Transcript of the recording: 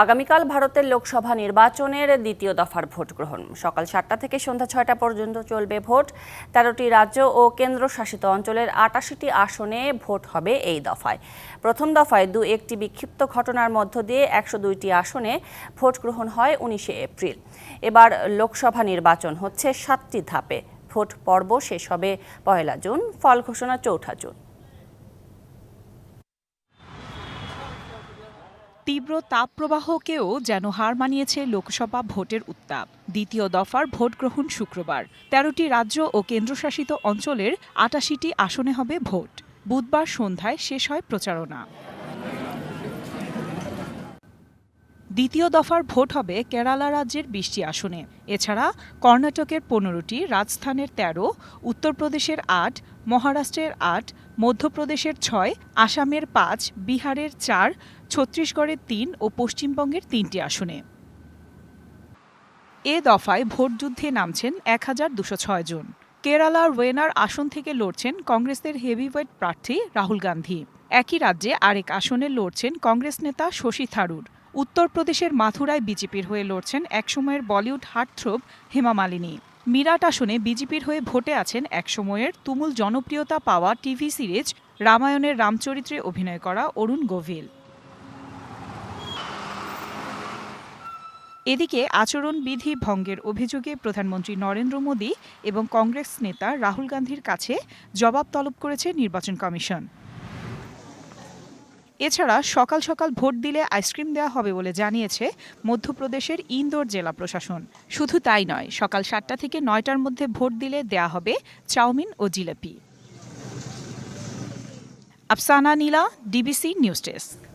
আগামীকাল ভারতের লোকসভা নির্বাচনের দ্বিতীয় দফার ভোট গ্রহণ। সকাল সাতটা থেকে সন্ধ্যা ছয়টা পর্যন্ত চলবে ভোট। তেরোটি রাজ্য ও কেন্দ্রশাসিত অঞ্চলের আটাশিটি আসনে ভোট হবে এই দফায়। প্রথম দফায় দু একটি বিক্ষিপ্ত ঘটনার মধ্য দিয়ে একশো দুইটি আসনে ভোট গ্রহণ হয় উনিশে এপ্রিল। এবার লোকসভা নির্বাচন হচ্ছে সাতটি ধাপে। ভোট পর্ব শেষ হবে পয়লা জুন, ফল ঘোষণা চৌঠা জুন। তীব্র তাপপ্রবাহকেও যেন হার মানিয়েছে লোকসভা ভোটের উত্তাপ। দ্বিতীয় দফার ভোট গ্রহণ শুক্রবার। তেরোটি রাজ্য ও কেন্দ্রশাসিত অঞ্চলের আটাশিটি আসনে হবে ভোট। বুধবার সন্ধ্যায় শেষ হয় প্রচারণা। দ্বিতীয় দফার ভোট হবে কেরালা রাজ্যের বিশটি আসনে। এছাড়া কর্ণাটকের পনেরোটি, রাজস্থানের তেরো, উত্তরপ্রদেশের আট, মহারাষ্ট্রের আট, মধ্যপ্রদেশের ছয়, আসামের পাঁচ, বিহারের চার ছত্তিশগড়ের তিন ও পশ্চিমবঙ্গের তিনটি আসনে। এ দফায় ভোটযুদ্ধে নামছেন এক হাজার দুশো ছয় জন। কেরালার ওয়েনার আসন থেকে লড়ছেন কংগ্রেসের হেভিওয়েট প্রার্থী রাহুল গান্ধী। একই রাজ্যে আরেক আসনে লড়ছেন কংগ্রেস নেতা শশী থারুর। উত্তরপ্রদেশের মাথুরায় বিজেপির হয়ে লড়ছেন একসময়ের বলিউড হার্টথ্রোব হেমা মালিনী। মিরাট আসনে বিজেপির হয়ে ভোটে আছেন একসময়ের তুমুল জনপ্রিয়তা পাওয়া টিভি সিরিজ রামায়ণের রামচরিত্রে অভিনয় করা অরুণ গোভিল এদিকে আচরণবিধি ভঙ্গের অভিযোগে প্রধানমন্ত্রী নরেন্দ্র মোদী এবং কংগ্রেস নেতা রাহুল গান্ধীর কাছে জবাব তলব করেছে নির্বাচন কমিশন। এছাড়া সকাল সকাল ভোট দিলে আইসক্রিম দেওয়া হবে বলে জানিয়েছে মধ্যপ্রদেশের ইন্দোর জেলা প্রশাসন। শুধু তাই নয়, সকাল সাতটা থেকে নয়টার মধ্যে ভোট দিলে দেয়া হবে চাউমিন ও jalebi. Afsana Nila, DBC news desk.